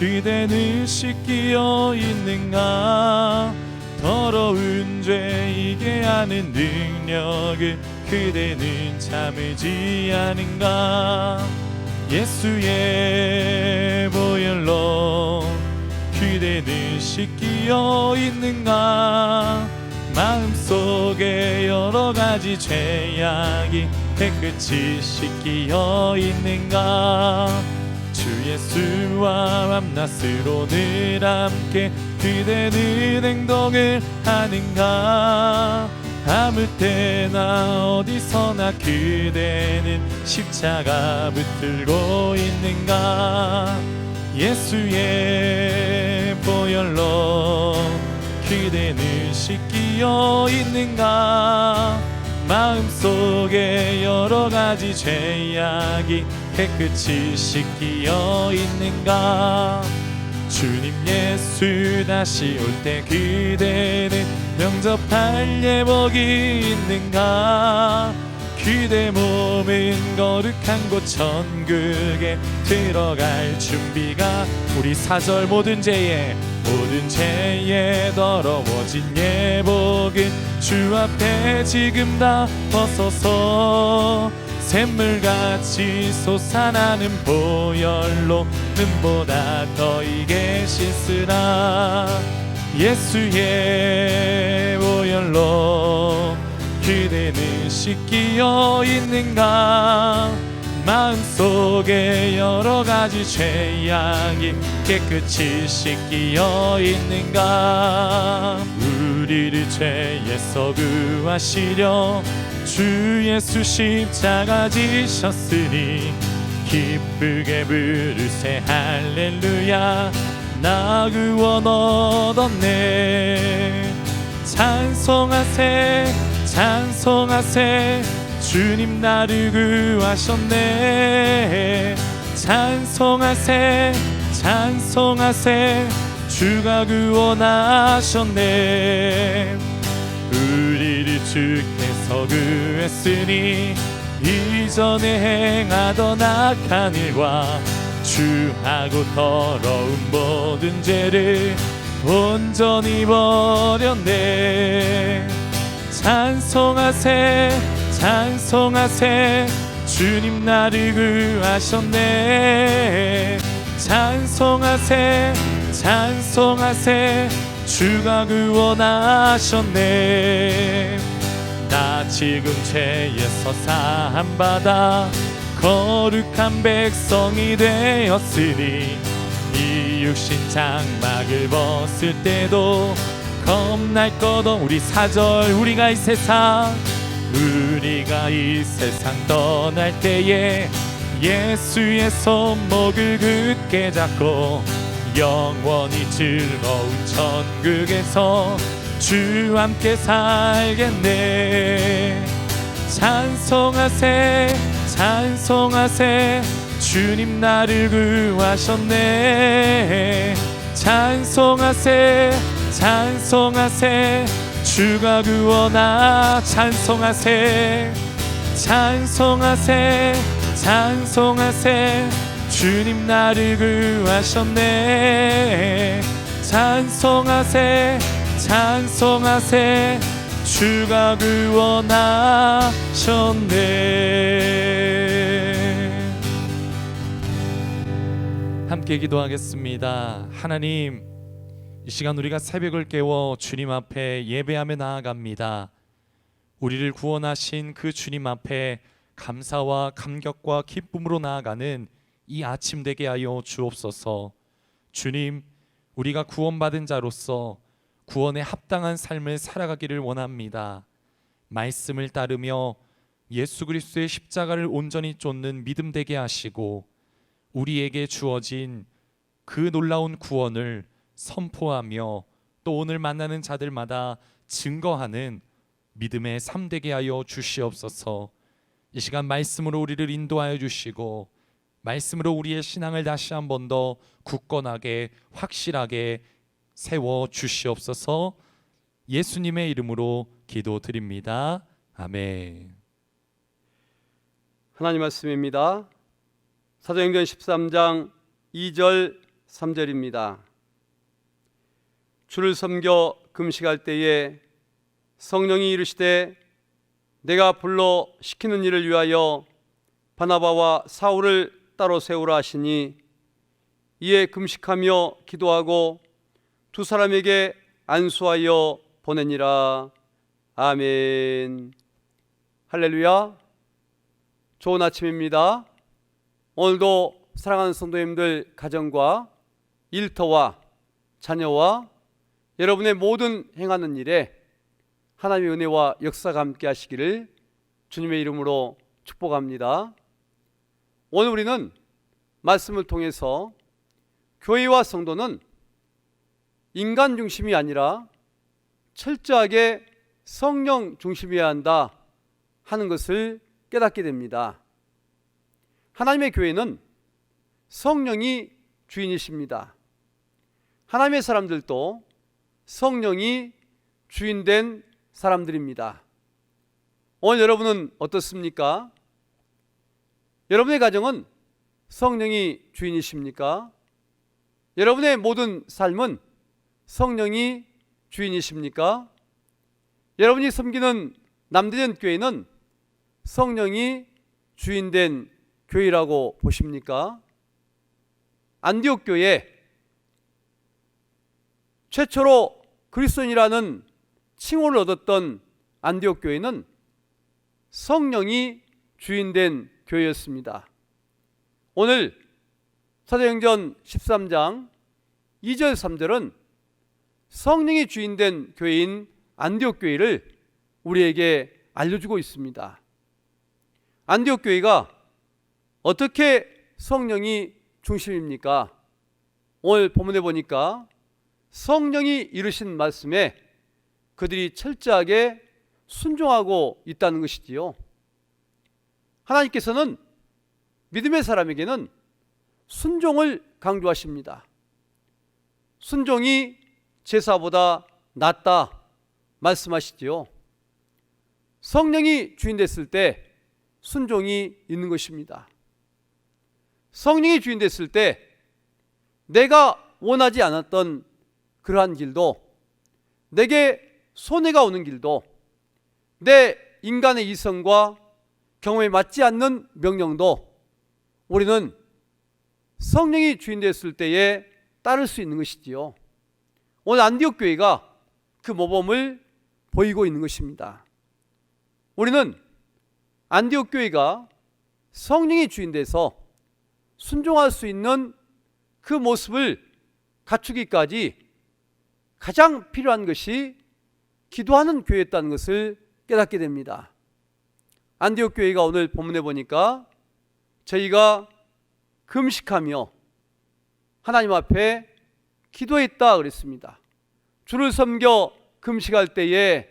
그대는 씻기어 있는가? 더러운 죄 이게 하는 능력을 그대는 참으지 않은가? 예수의 보혈로 그대는 씻기어 있는가? 마음속에 여러 가지 죄악이 깨끗이 씻기어 있는가? 주 예수와 밤낮으로 늘 함께 그대는 행동을 하는가? 아무 때나 어디서나 그대는 십자가 붙들고 있는가? 예수의 보혈로 그대는 씻기어 있는가? 마음속에 여러 가지 죄악이 깨끗이 씻기어 있는가? 주님 예수 다시 올 때 그대는 영접할 예복이 있는가? 그대 몸은 거룩한 곳 천국에 들어갈 준비가 우리 사절 모든 죄에 모든 죄에 더러워진 예복은 주 앞에 지금 다 벗어서 샘물같이 솟아나는 보혈로 눈보다 더 이게 씻으라 예수의 보혈로 그대는 씻기어 있는가? 마음속에 여러 가지 죄악이 깨끗이 씻기어 있는가? 우리를 죄에서 구하시려 주 예수 십자가 지셨으니 기쁘게 부르세 할렐루야. 나 구원 얻었네. 찬송하세 찬송하세. 주님 나를 구하셨네. 찬송하세 찬송하세. 주가 구원하셨네. 우리를 주께 서 구했으니 이전에 행하던 악한 일과 주하고 더러운 모든 죄를 온전히 버렸네. 찬송하세 찬송하세. 주님 나를 구하셨네. 찬송하세 찬송하세. 주가 구원하셨네 나 지금 죄에서 사함받아 거룩한 백성이 되었으니 이 육신 장막을 벗을 때도 겁날 것없 우리 사절 우리가 이 세상 우리가 이 세상 떠날 때에 예수의 손목을 굳게 잡고 영원히 즐거운 천국에서 주 함께 살겠네. 찬송하세 찬송하세. 주님 나를 구하셨네. 찬송하세 찬송하세. 주가 구원하 찬송하세. 찬송하세 찬송하세. 주님 나를 구하셨네. 찬송하세 찬송하세 주가 구원하셨네 함께 기도하겠습니다 하나님 이 시간 우리가 새벽을 깨워 주님 앞에 예배하며 나아갑니다. 우리를 구원하신 그 주님 앞에 감사와 감격과 기쁨으로 나아가는 이 아침 되게 하여 주옵소서. 주님, 우리가 구원받은 자로서 구원에 합당한 삶을 살아가기를 원합니다. 말씀을 따르며 예수 그리스도의 십자가를 온전히 쫓는 믿음 되게 하시고 우리에게 주어진 그 놀라운 구원을 선포하며 또 오늘 만나는 자들마다 증거하는 믿음의 삶 되게 하여 주시옵소서. 이 시간 말씀으로 우리를 인도하여 주시고 말씀으로 우리의 신앙을 다시 한 번 더 굳건하게 확실하게 세워 주시옵소서. 예수님의 이름으로 기도드립니다. 아멘. 하나님 말씀입니다. 사도행전 13장 2절 3절입니다. 주를 섬겨 금식할 때에 성령이 이르시되 내가 불러 시키는 일을 위하여 바나바와 사울을 따로 세우라 하시니 이에 금식하며 기도하고 두 사람에게 안수하여 보내니라. 아멘. 할렐루야. 좋은 아침입니다. 오늘도 사랑하는 성도님들 가정과 일터와 자녀와 여러분의 모든 행하는 일에 하나님의 은혜와 역사가 함께 하시기를 주님의 이름으로 축복합니다. 오늘 우리는 말씀을 통해서 교회와 성도는 인간 중심이 아니라 철저하게 성령 중심이어야 한다 하는 것을 깨닫게 됩니다. 하나님의 교회는 성령이 주인이십니다. 하나님의 사람들도 성령이 주인된 사람들입니다. 오늘 여러분은 어떻습니까? 여러분의 가정은 성령이 주인이십니까? 여러분의 모든 삶은 성령이 주인이십니까? 여러분이 섬기는 남대전 교회는 성령이 주인된 교회라고 보십니까? 안디옥 교회 최초로 그리스도인이라는 칭호를 얻었던 안디옥 교회는 성령이 주인된 교회였습니다. 오늘 사도행전 13장 2절 3절은 성령이 주인된 교회인 안디옥 교회를 우리에게 알려주고 있습니다. 안디옥 교회가 어떻게 성령이 중심입니까? 오늘 본문에 보니까 성령이 이르신 말씀에 그들이 철저하게 순종하고 있다는 것이지요. 하나님께서는 믿음의 사람에게는 순종을 강조하십니다. 순종이 제사보다 낫다 말씀하시지요. 성령이 주인 됐을 때 순종이 있는 것입니다. 성령이 주인 됐을 때 내가 원하지 않았던 그러한 길도 내게 손해가 오는 길도 내 인간의 이성과 경험에 맞지 않는 명령도 우리는 성령이 주인 됐을 때에 따를 수 있는 것이지요. 오늘 안디옥 교회가 그 모범을 보이고 있는 것입니다. 우리는 안디옥 교회가 성령이 주인 돼서 순종할 수 있는 그 모습을 갖추기까지 가장 필요한 것이 기도하는 교회였다는 것을 깨닫게 됩니다. 안디옥 교회가 오늘 본문에 보니까 저희가 금식하며 하나님 앞에 기도했다 그랬습니다. 주를 섬겨 금식할 때에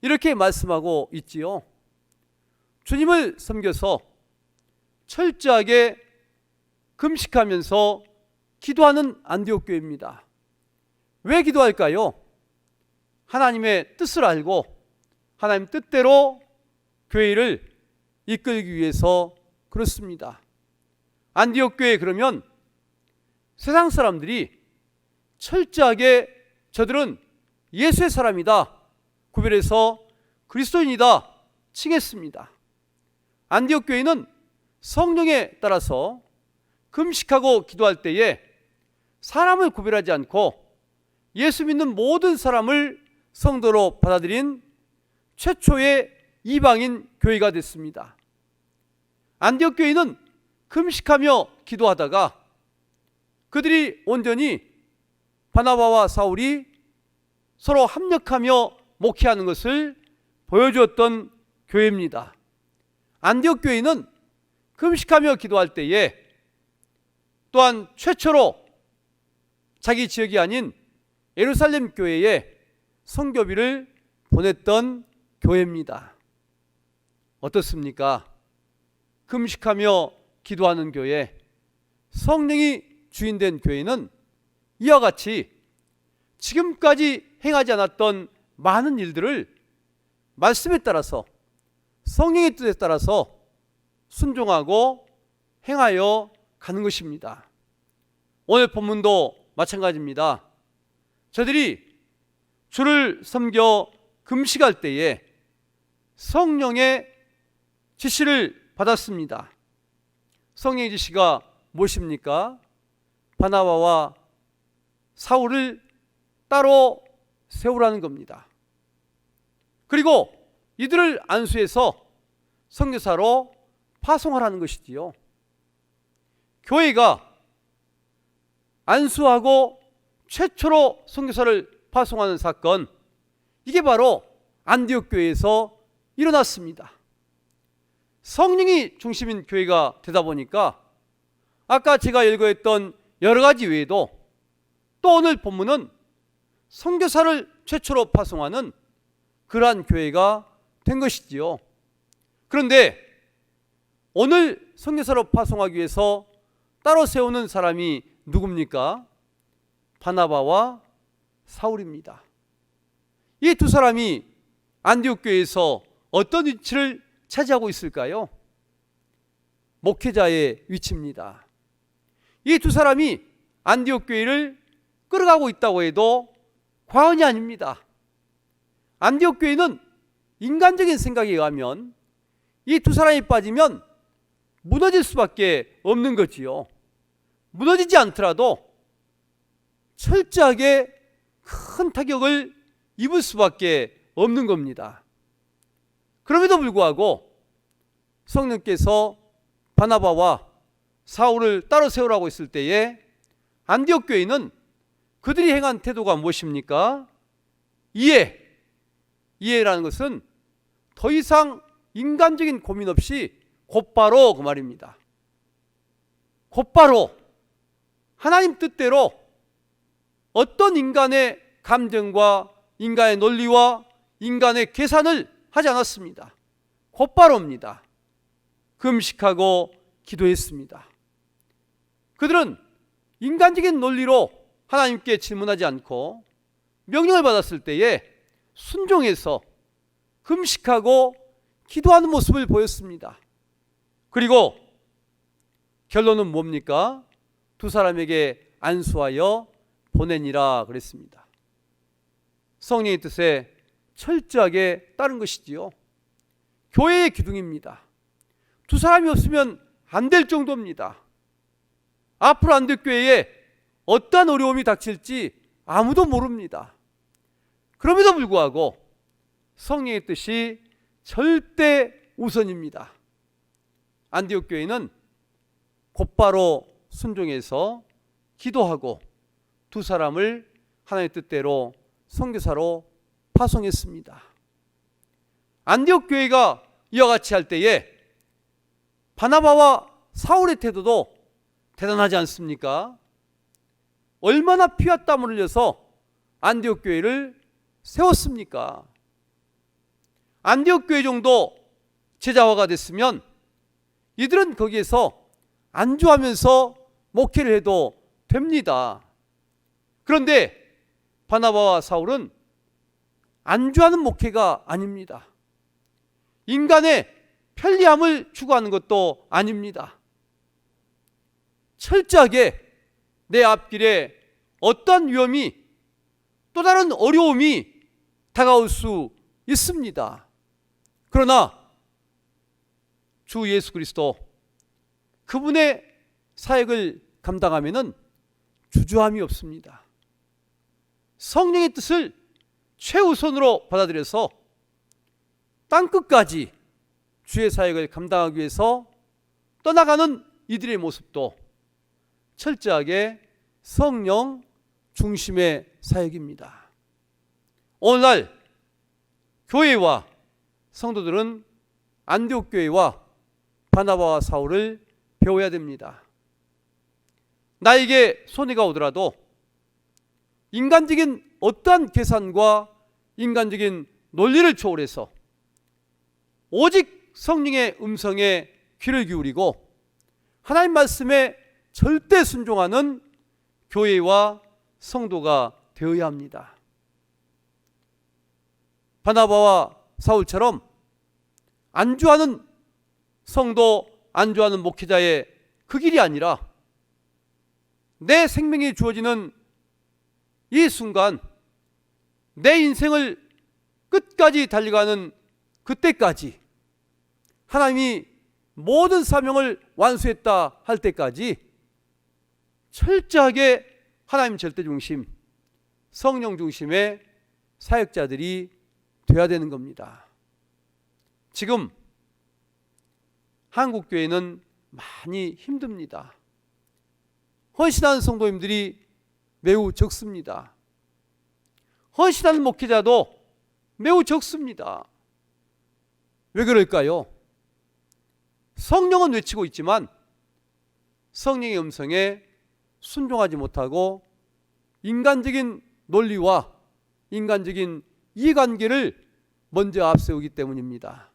이렇게 말씀하고 있지요. 주님을 섬겨서 철저하게 금식하면서 기도하는 안디옥 교회입니다. 왜 기도할까요? 하나님의 뜻을 알고 하나님 뜻대로 교회를 이끌기 위해서 그렇습니다. 안디옥 교회 그러면 세상 사람들이 철저하게 저들은 예수의 사람이다. 구별해서 그리스도인이다. 칭했습니다. 안디옥 교회는 성령에 따라서 금식하고 기도할 때에 사람을 구별하지 않고 예수 믿는 모든 사람을 성도로 받아들인 최초의 이방인 교회가 됐습니다. 안디옥 교회는 금식하며 기도하다가 그들이 온전히 바나바와 사울이 서로 합력하며 목회하는 것을 보여주었던 교회입니다. 안디옥 교회는 금식하며 기도할 때에 또한 최초로 자기 지역이 아닌 예루살렘 교회에 성교비를 보냈던 교회입니다. 어떻습니까? 금식하며 기도하는 교회, 성령이 주인된 교회는 이와 같이 지금까지 행하지 않았던 많은 일들을 말씀에 따라서 성령의 뜻에 따라서 순종하고 행하여 가는 것입니다. 오늘 본문도 마찬가지입니다. 저들이 주를 섬겨 금식할 때에 성령의 지시를 받았습니다. 성령의 지시가 무엇입니까? 바나바와 사울을 따로 세우라는 겁니다. 그리고 이들을 안수해서 선교사로 파송하라는 것이지요. 교회가 안수하고 최초로 선교사를 파송하는 사건 이게 바로 안디옥 교회에서 일어났습니다. 성령이 중심인 교회가 되다 보니까 아까 제가 읽어했던 여러 가지 외에도 또 오늘 본문은 선교사를 최초로 파송하는 그러한 교회가 된 것이지요. 그런데 오늘 선교사로 파송하기 위해서 따로 세우는 사람이 누굽니까? 바나바와 사울입니다. 이 두 사람이 안디옥 교회에서 어떤 위치를 차지하고 있을까요? 목회자의 위치입니다. 이 두 사람이 안디옥 교회를 끌어가고 있다고 해도 과언이 아닙니다. 안디옥 교회는 인간적인 생각에 의하면 이 두 사람이 빠지면 무너질 수밖에 없는 거지요. 무너지지 않더라도 철저하게 큰 타격을 입을 수밖에 없는 겁니다. 그럼에도 불구하고 성령께서 바나바와 사울을 따로 세우라고 했을 때에 안디옥 교회는 그들이 행한 태도가 무엇입니까? 이해. 이해라는 것은 더 이상 인간적인 고민 없이 곧바로 그 말입니다. 곧바로 하나님 뜻대로 어떤 인간의 감정과 인간의 논리와 인간의 계산을 하지 않았습니다. 곧바로입니다. 금식하고 기도했습니다. 그들은 인간적인 논리로 하나님께 질문하지 않고 명령을 받았을 때에 순종해서 금식하고 기도하는 모습을 보였습니다. 그리고 결론은 뭡니까? 두 사람에게 안수하여 보내니라 그랬습니다. 성령의 뜻에 철저하게 따른 것이지요. 교회의 기둥입니다. 두 사람이 없으면 안 될 정도입니다. 앞으로 안될 교회에 어떠한 어려움이 닥칠지 아무도 모릅니다. 그럼에도 불구하고 성령의 뜻이 절대 우선입니다. 안디옥 교회는 곧바로 순종해서 기도하고 두 사람을 하나님의 뜻대로 선교사로 파송했습니다. 안디옥 교회가 이와 같이 할 때에 바나바와 사울의 태도도 대단하지 않습니까? 얼마나 피와 땀을 흘려서 안디옥 교회를 세웠습니까? 안디옥 교회 정도 제자화가 됐으면 이들은 거기에서 안주하면서 목회를 해도 됩니다. 그런데 바나바와 사울은 안주하는 목회가 아닙니다. 인간의 편리함을 추구하는 것도 아닙니다. 철저하게 내 앞길에 어떠한 위험이 또 다른 어려움이 다가올 수 있습니다. 그러나 주 예수 그리스도 그분의 사역을 감당하면은 주저함이 없습니다. 성령의 뜻을 최우선으로 받아들여서 땅 끝까지 주의 사역을 감당하기 위해서 떠나가는 이들의 모습도 철저하게 성령 중심의 사역입니다. 오늘날 교회와 성도들은 안디옥 교회와 바나바와 사울을 배워야 됩니다. 나에게 손해가 오더라도 인간적인 어떠한 계산과 인간적인 논리를 초월해서 오직 성령의 음성에 귀를 기울이고 하나님 말씀에 절대 순종하는 교회와 성도가 되어야 합니다. 바나바와 사울처럼 안주하는 성도, 안주하는 목회자의 그 길이 아니라 내 생명이 주어지는 이 순간 내 인생을 끝까지 달려가는 그때까지 하나님이 모든 사명을 완수했다 할 때까지 철저하게 하나님 절대 중심, 성령 중심의 사역자들이 돼야 되는 겁니다. 지금 한국 교회는 많이 힘듭니다. 헌신하는 성도님들이 매우 적습니다. 헌신하는 목회자도 매우 적습니다. 왜 그럴까요? 성령은 외치고 있지만 성령의 음성에 순종하지 못하고 인간적인 논리와 인간적인 이해관계를 먼저 앞세우기 때문입니다.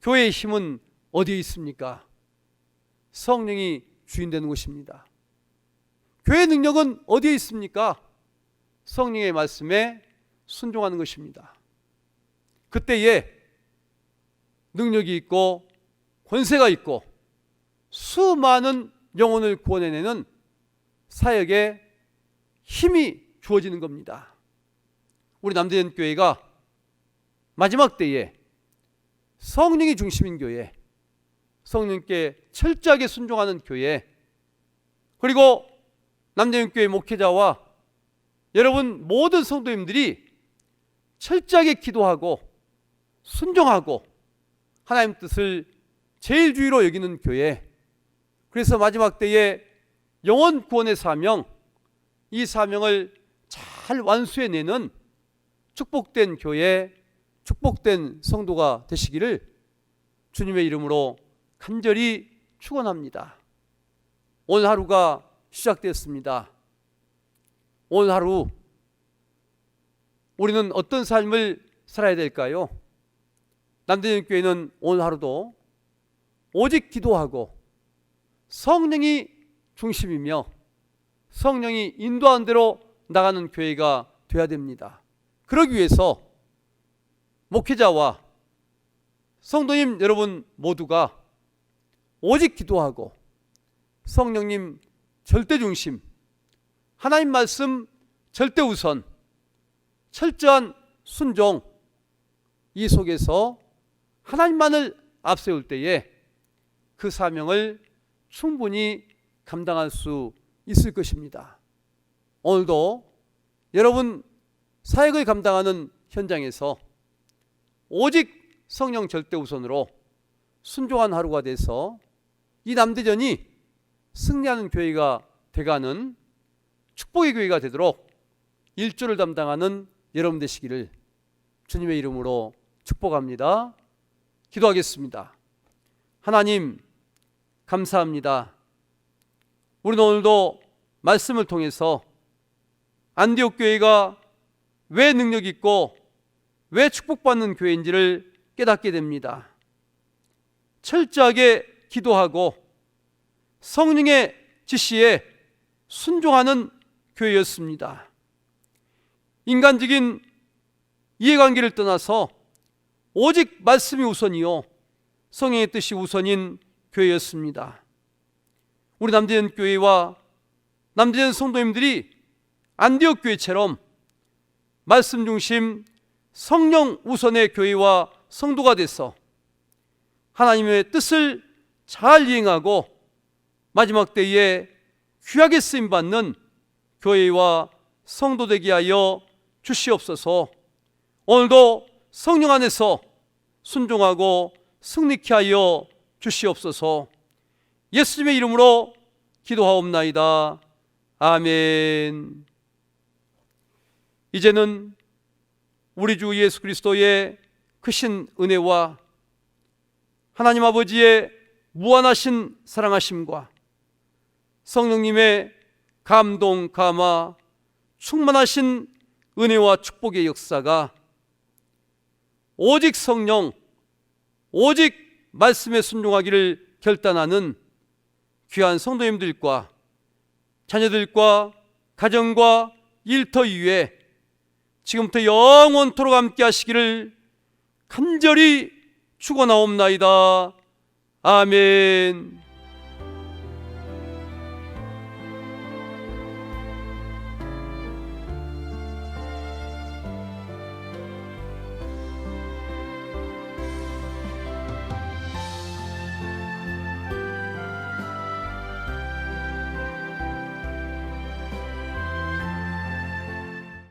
교회의 힘은 어디에 있습니까? 성령이 주인 되는 곳입니다. 교회 능력은 어디에 있습니까? 성령의 말씀에 순종하는 것입니다. 그때에 능력이 있고 권세가 있고 수많은 영혼을 구원해내는 사역에 힘이 주어지는 겁니다. 우리 남대현 교회가 마지막 때에 성령이 중심인 교회, 성령께 철저하게 순종하는 교회, 그리고 남대현 교회 목회자와 여러분 모든 성도님들이 철저하게 기도하고 순종하고 하나님 뜻을 제일 주의로 여기는 교회. 그래서 마지막 때에 영원 구원의 사명, 이 사명을 잘 완수해내는 축복된 교회, 축복된 성도가 되시기를 주님의 이름으로 간절히 축원합니다. 오늘 하루가 시작되었습니다. 오늘 하루 우리는 어떤 삶을 살아야 될까요? 남대전 교회는 오늘 하루도 오직 기도하고 성령이 중심이며 성령이 인도한 대로 나가는 교회가 되어야 됩니다. 그러기 위해서 목회자와 성도님 여러분 모두가 오직 기도하고 성령님 절대 중심, 하나님 말씀 절대 우선, 철저한 순종 이 속에서 하나님만을 앞세울 때에 그 사명을 충분히 감당할 수 있을 것입니다. 오늘도 여러분 사역을 감당하는 현장에서 오직 성령 절대 우선으로 순종한 하루가 돼서 이 남대전이 승리하는 교회가 돼가는 축복의 교회가 되도록 일조를 담당하는 여러분 되시기를 주님의 이름으로 축복합니다. 기도하겠습니다. 하나님 감사합니다. 우리는 오늘도 말씀을 통해서 안디옥 교회가 왜 능력 있고 왜 축복받는 교회인지를 깨닫게 됩니다. 철저하게 기도하고 성령의 지시에 순종하는 교회였습니다. 인간적인 이해관계를 떠나서 오직 말씀이 우선이요 성령의 뜻이 우선인 교회였습니다. 우리 남대전 교회와 남대전 성도님들이 안디옥 교회처럼 말씀 중심 성령 우선의 교회와 성도가 돼서 하나님의 뜻을 잘 이행하고 마지막 때에 귀하게 쓰임 받는 교회와 성도 되게 하여 주시옵소서. 오늘도 성령 안에서 순종하고 승리케 하여 주시옵소서. 예수님의 이름으로 기도하옵나이다. 아멘. 이제는 우리 주 예수 그리스도의 크신 은혜와 하나님 아버지의 무한하신 사랑하심과 성령님의 감동, 감화, 충만하신 은혜와 축복의 역사가 오직 성령, 오직 말씀에 순종하기를 결단하는 귀한 성도님들과 자녀들과 가정과 일터 위에 지금부터 영원토록 함께 하시기를 간절히 축원하옵나이다. 아멘.